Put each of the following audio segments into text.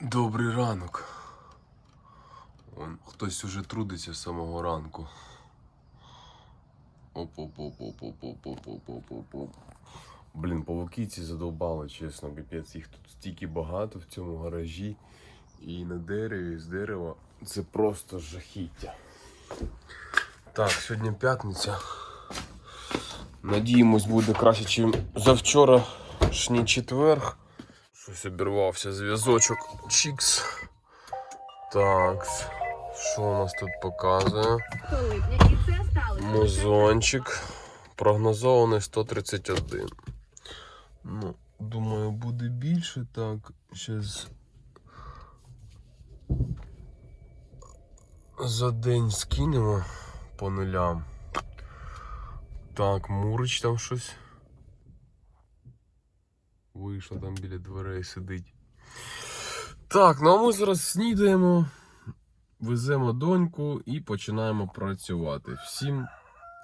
Добрий ранок. Вон, хтось уже трудиться з самого ранку. Оп-оп-оп-оп-оп-оп-оп-оп-оп-оп. Блін, павуки ці задовбали, чесно, капець. Їх тут стільки багато в цьому гаражі. І на дереві, і з дерева. Це просто жахіття. Так, сьогодні п'ятниця. Надіємось, буде краще, ніж завчорашній четверг. Щось обірвався зв'язочок. Чікс. Так. Що у нас тут показує? Музончик. Прогнозований 131. Ну, думаю, буде більше. Так, зараз. За день скинемо по нулям. Так, Мурич там щось. Вийшла там біля дверей сидить. Так, ну а ми зараз снідаємо, веземо доньку і починаємо працювати. Всім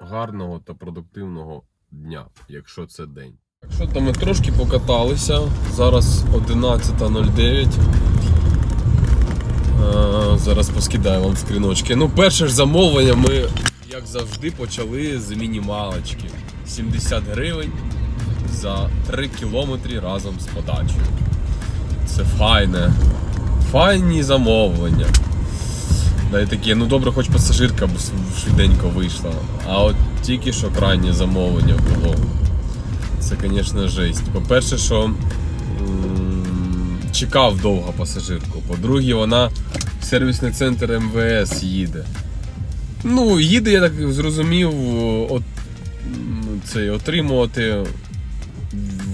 гарного та продуктивного дня, якщо це день. Так що там ми трошки покаталися. Зараз 11.09. Е, Зараз поскидаю вам скріночки. Ну, перше ж замовлення ми, як завжди, почали з мінімалочки. 70 гривень за 3 кілометри разом з подачею. Це файне. Файні замовлення. Да і такі, ну добре, хоч пасажирка б швиденько вийшла. А от тільки що крайнє замовлення було. Це, звісно, жесть. По-перше, що м, чекав довго пасажирку. По-друге, вона в сервісний центр МВС їде. Ну, їде, я так зрозумів, от, цей, отримувати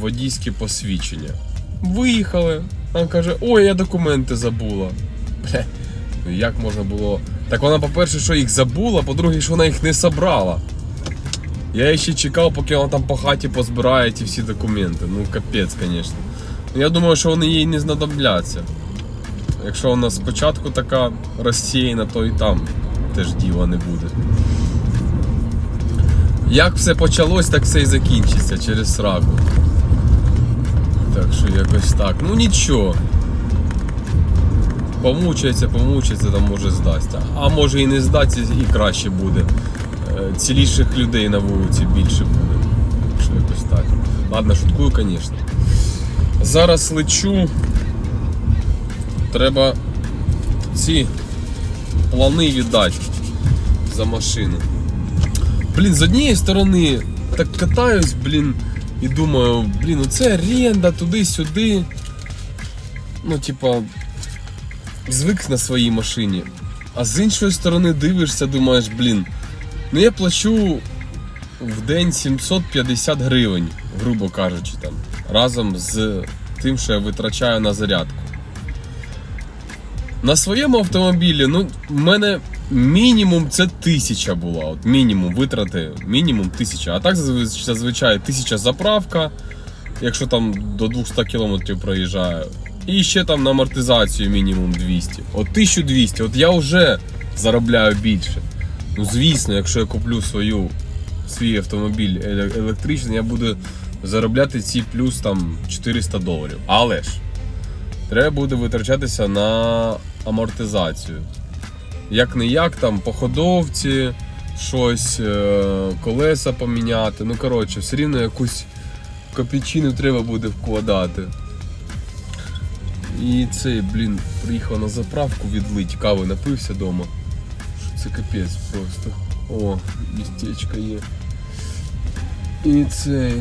водійське посвідчення. Виїхали. Вона каже, ой, я документи забула. Бля, ну як можна було. Так вона, по-перше, що їх забула, по-друге, що вона їх не собрала. Я ще чекав, поки вона там по хаті позбирає ті всі документи. Ну, капець, звісно. Я думаю, що вони їй не знадобляться. Якщо вона спочатку така розсіяна, то і там теж діла не буде. Як все почалось, так все і закінчиться через сраку. Так що якось так. Ну нічого. Помучається, помучається, там може здасться. А може і не здасться, і краще буде. Е, Ціліших людей на вулиці більше буде. Що якось так. Ладно, шуткую, звісно. Зараз лечу. Треба ці плани віддати за машину. Блін, з однієї сторони так катаюсь, блін, і думаю, блін, оце оренда туди-сюди. Ну, типа, звик на своїй машині. А з іншої сторони дивишся, думаєш, блін, ну я плачу в день 750 гривень, грубо кажучи, там, разом з тим, що я витрачаю на зарядку. На своєму автомобілі, ну, в мене мінімум це тисяча була. От мінімум витрати, мінімум тисяча. А так зазвичай тисяча заправка, якщо там до 200 км проїжджаю. І ще там на амортизацію мінімум 200. От 1200, от я вже заробляю більше. Ну, звісно, якщо я куплю свою, свій автомобіль електричний, я буду заробляти ці плюс там 400 доларів. Але ж треба буде витрачатися на амортизацію. Як не як там по ходовці, щось, е, колеса поміняти. Ну, коротше, все рівно якусь копійчину треба буде вкладати. І цей, блін, приїхав на заправку відлить, кави напився вдома. Це капець просто. О, містечко є. І цей.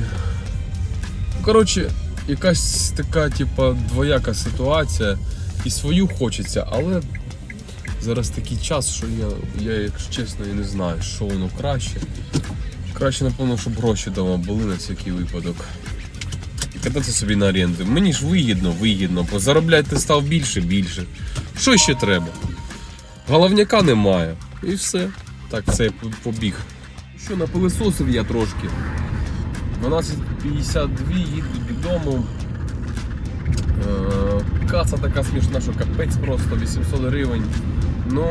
Коротше, якась така, типа, двояка ситуація. І свою хочеться, але зараз такий час, що я, я якщо чесно, і не знаю, що воно краще. Краще, напевно, щоб гроші вдома були на всякий випадок. І кататися собі на оренду. Мені ж вигідно, вигідно, бо заробляти став більше, більше. Що ще треба? Головняка немає. І все. Так, це я побіг. Що, напилисосив я трошки. 12.52, їду додому. Е, Каса така смішна, що капець просто 800 гривень. Ну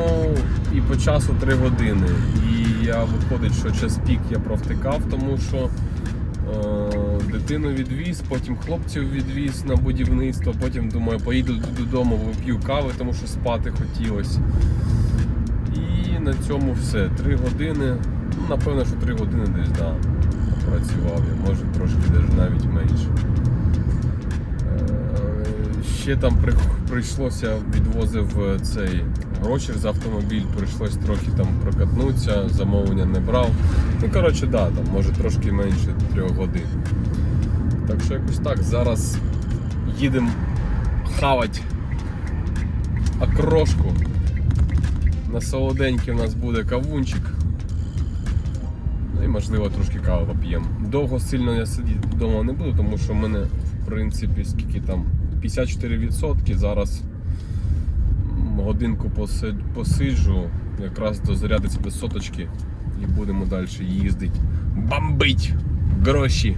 і по часу 3 години. І я виходить, що час пік я провтикав, тому що е, Дитину відвіз, потім хлопців відвіз на будівництво, потім думаю, поїду додому, вип'ю кави, тому що спати хотілося. І на цьому все. Три години. Ну, напевно, що три години десь да, працював я, може трошки навіть менше. Е, Ще там прийшлося відвозив е, цей гроші за автомобіль, прийшлось трохи там прокатнутися, замовлення не брав. Ну, коротше, да, там може трошки менше трьох годин. Так що якось так. Зараз їдемо хавати окрошку. На солоденький у нас буде кавунчик. Ну і можливо трошки кави поп'ємо. Довго сильно я сидіти вдома не буду, тому що в мене в принципі скільки там 54%. Зараз годинку посиджу, якраз дозарядиться до соточки і будемо далі їздити. Бомбить гроші.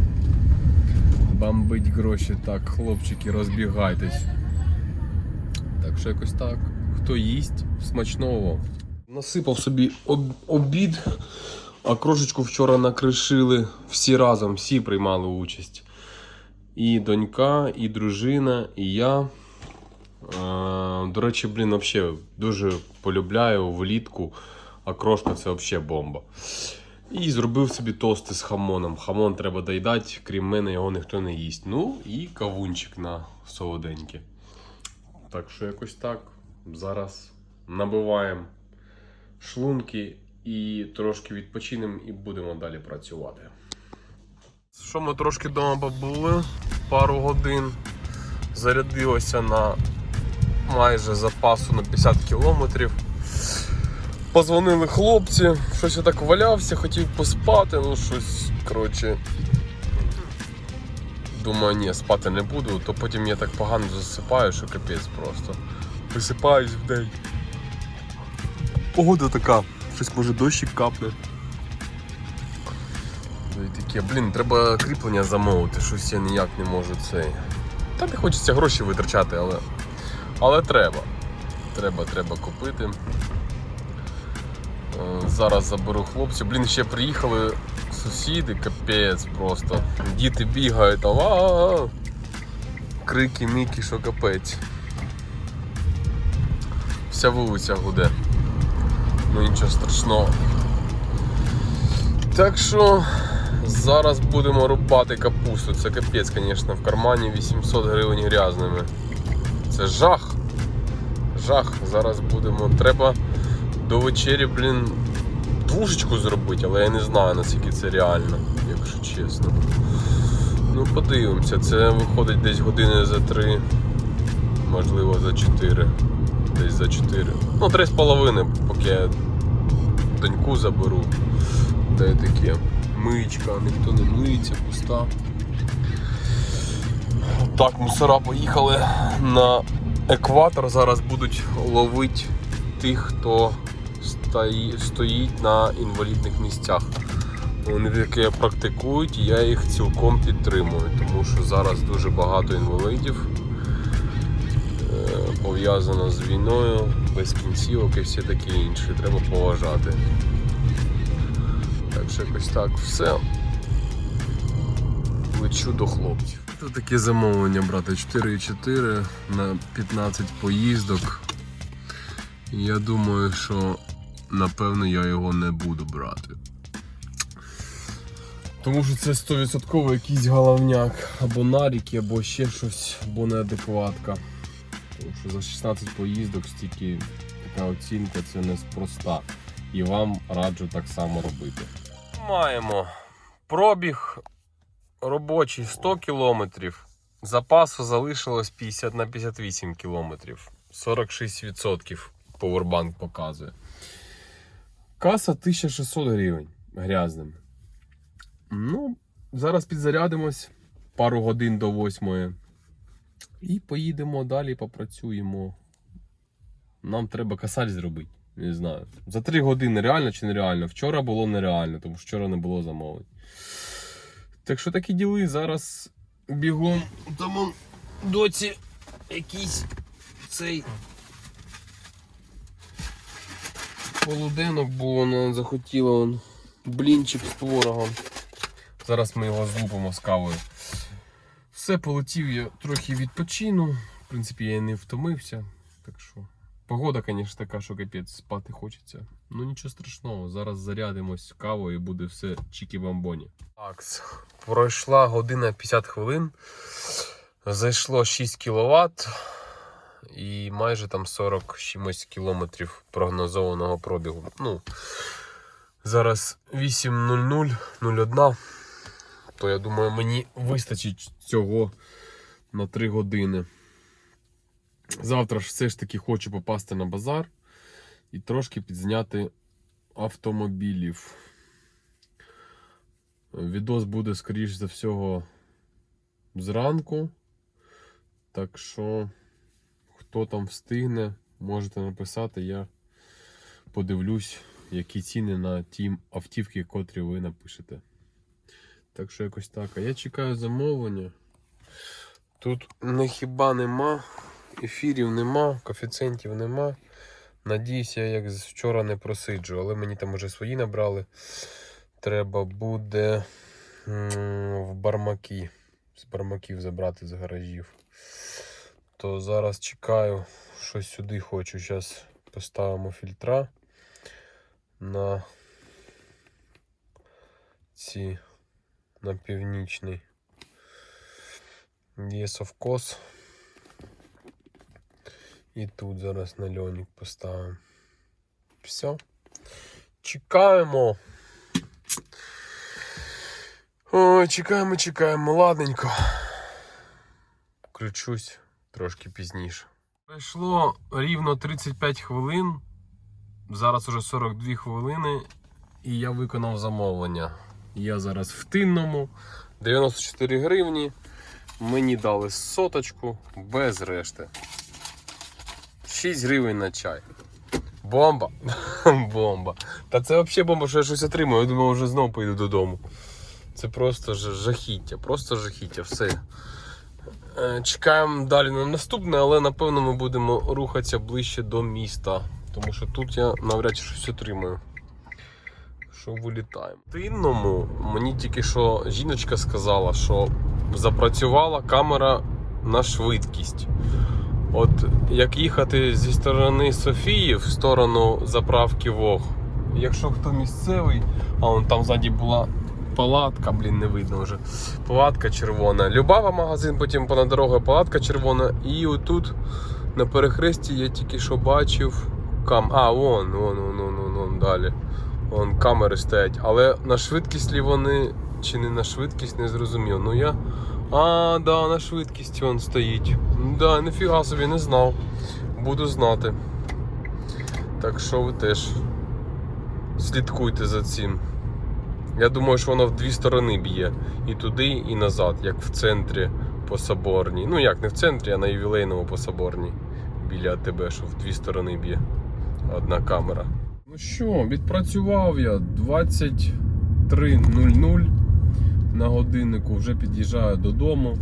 Бомбить гроші. Так, хлопчики, розбігайтесь. Так що якось так. Хто їсть, смачного. Насипав собі об- обід, а крошечку вчора накришили всі разом, всі приймали участь. І донька, і дружина, і я. Е, До речі, блін, взагалі дуже полюбляю влітку. А крошка це взагалі бомба. І зробив собі тости з хамоном. Хамон треба доїдати, крім мене, його ніхто не їсть. Ну і кавунчик на солоденьке. Так що якось так. Зараз набиваємо шлунки і трошки відпочинемо і будемо далі працювати. Що ми трошки вдома побули, пару годин. Зарядилося на майже запасу на 50 кілометрів. Позвонили хлопці, щось я так валявся, хотів поспати, ну щось, коротше. Думаю, ні, спати не буду, то потім я так погано засипаю, що капець просто. Висипаюсь в день. Погода така, щось може дощик капне. Ну і таке, блін, треба кріплення замовити, щось я ніяк не можу цей. Та не хочеться гроші витрачати, але. Але треба. Треба, треба купити. Е, Зараз заберу хлопців. Блін, ще приїхали сусіди, капець просто. Діти бігають там. а Крики, міки, що капець. Вся вулиця гуде. Ну нічого страшного. Так що зараз будемо рубати капусту. Це капець, звісно, в кармані 800 гривень грязними. Це жах. Жах. Зараз будемо. Треба до вечері, блін, двушечку зробити, але я не знаю наскільки це реально, якщо чесно. Ну, подивимося, це виходить десь години за три, можливо за чотири. Десь за чотири. Ну, три з половиною, поки я доньку заберу. Та й таке. Миєчка, ніхто не миється, пуста. Так, мусора поїхали на екватор. Зараз будуть ловити тих, хто стої- стоїть на інвалідних місцях. Вони таке практикують, я їх цілком підтримую, тому що зараз дуже багато інвалідів е, пов'язано з війною, без кінцівок і все таке інше. Треба поважати. Так що якось так все. Лечу до хлопців. Тут таке замовлення, брати, 4,4 на 15 поїздок. Я думаю, що напевно я його не буду брати. Тому що це 100% якийсь головняк, або наріки, або ще щось, або неадекватка. Тому що за 16 поїздок стільки така оцінка це неспроста. І вам раджу так само робити. Маємо пробіг робочий 100 кілометрів. Запасу залишилось 50 на 58 кілометрів. 46% Powerbank показує. Каса 1600 гривень грязним. Ну, зараз підзарядимось пару годин до восьмої. І поїдемо далі, попрацюємо. Нам треба касаль зробити. Не знаю. За 3 години реально чи нереально? Вчора було нереально, тому що вчора не було замовлень. Так що такі діли зараз бігом. Там доці якийсь цей полуденок, бо вона захотіла он блінчик з творогом. Зараз ми його злупимо з кавою. Все, полетів я трохи відпочину. В принципі, я не втомився. Так що. Погода, звісно, така, що капець спати хочеться. Ну нічого страшного, зараз зарядимось кавою і буде все чікі-бамбоні. Так, пройшла година 50 хвилин. Зайшло 6 кВт і майже там 40 чимось кілометрів прогнозованого пробігу. Ну, зараз 8.00.01, то я думаю, мені вистачить цього на 3 години. Завтра ж все ж таки хочу попасти на базар і трошки підзняти автомобілів. Відос буде, скоріш за всього, зранку. Так що, хто там встигне, можете написати, я подивлюсь, які ціни на ті автівки, котрі ви напишете. Так що якось так. А я чекаю замовлення. Тут не хіба нема, ефірів нема, коефіцієнтів нема. Надіюся, я як вчора не просиджу, але мені там вже свої набрали. Треба буде в бармаки. З бармаків забрати з гаражів. То зараз чекаю, щось сюди хочу. Зараз поставимо фільтра на ці на північний. Є совкос. І тут зараз на льонік поставимо. Все. Чекаємо. Ой, чекаємо, чекаємо, ладненько. Включусь трошки пізніше. Пройшло рівно 35 хвилин. Зараз уже 42 хвилини. І я виконав замовлення. Я зараз в тинному. 94 гривні. Мені дали соточку без решти. 6 гривень на чай. Бомба. бомба. Та це взагалі бомба, що я щось отримую. Я думаю, вже знову поїду додому. Це просто жахіття, просто жахіття, все. Е, Чекаємо далі на наступне, але напевно ми будемо рухатися ближче до міста. Тому що тут я навряд чи щось отримаю. Що вилітаємо. Тинному мені тільки що жіночка сказала, що запрацювала камера на швидкість. От як їхати зі сторони Софії в сторону заправки Вог. Якщо хто місцевий, а вон там ззаді була палатка, блін, не видно вже. Палатка червона. Любава магазин, потім понад дорогою палатка червона. І отут на перехресті я тільки що бачив кам. А, вон, вон, вон, вон, вон, вон далі. Вон камери стоять. Але на швидкість лі вони чи не на швидкість, не зрозумів. Ну я. А, да, на швидкість він стоїть. Да, ніфіга собі не знав. Буду знати. Так що ви теж слідкуйте за цим. Я думаю, що воно в дві сторони б'є. І туди, і назад, як в центрі по Соборній. Ну як не в центрі, а на ювілейному по Соборній. Біля АТБ, що в дві сторони б'є. Одна камера. Ну що, відпрацював я 23.00 на годиннику, вже під'їжджаю додому.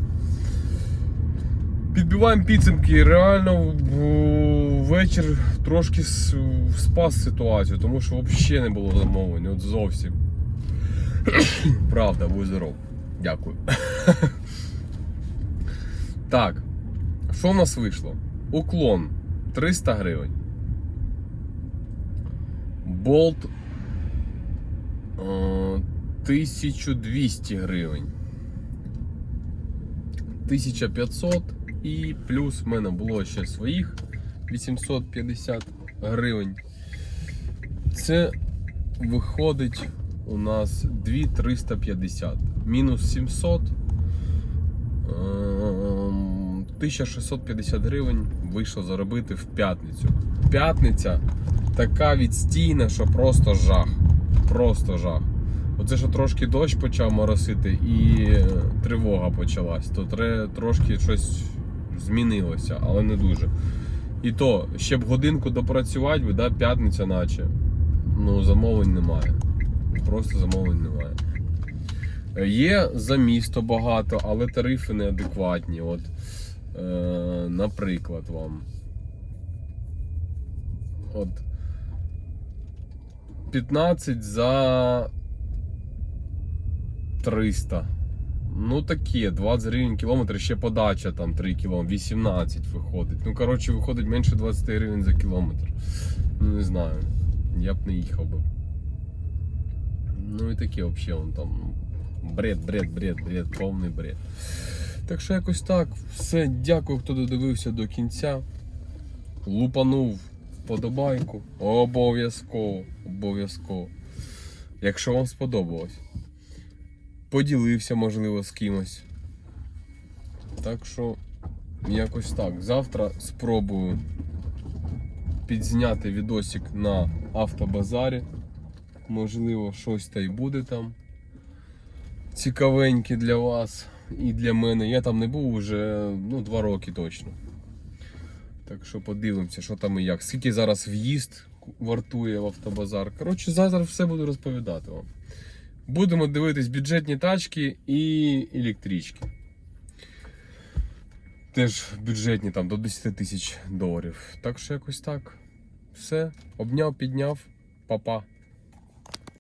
Підбиваємо підсумки. Реально вечір трошки спас ситуацію, тому що взагалі не було замовлень. От зовсім. Правда, будь здоров. Дякую. Так. Що в нас вийшло? Уклон 300 гривень. Болт е, 1200 гривень. 1500 і плюс в мене було ще своїх 850 гривень. Це виходить у нас 2350. Мінус 700. ем, 1650 гривень вийшло заробити в п'ятницю. П'ятниця така відстійна, що просто жах. Просто жах. Оце що трошки дощ почав моросити і е, тривога почалась, то трошки щось змінилося, але не дуже. І то, ще б годинку допрацювати, би, да, п'ятниця наче. Ну, замовлень немає. Просто замовлень немає. Е, Є за місто багато, але тарифи неадекватні. От, е, наприклад, вам. От 15 за 300. Ну таке, 20 гривень кілометр, ще подача там 3 кілометри, 18 виходить. Ну, коротше, виходить менше 20 гривень за кілометр. Ну не знаю. Я б не їхав би. Ну і таке взагалі он там. Бред, бред, бред, бред, повний бред. Так що якось так. Все, дякую, хто додивився до кінця. Лупанув вподобайку. Обов'язково, обов'язково. Якщо вам сподобалось. Поділився, можливо, з кимось. Так що, якось так. Завтра спробую підзняти відосик на автобазарі. Можливо, щось та й буде там цікавеньке для вас і для мене. Я там не був вже ну, два роки точно. Так що подивимося, що там і як. Скільки зараз в'їзд вартує в автобазар. Коротше, завтра все буду розповідати вам. Будемо дивитись бюджетні тачки і електрички. Теж бюджетні там до 10 тисяч доларів. Так що якось так. Все, обняв, підняв, Па-па.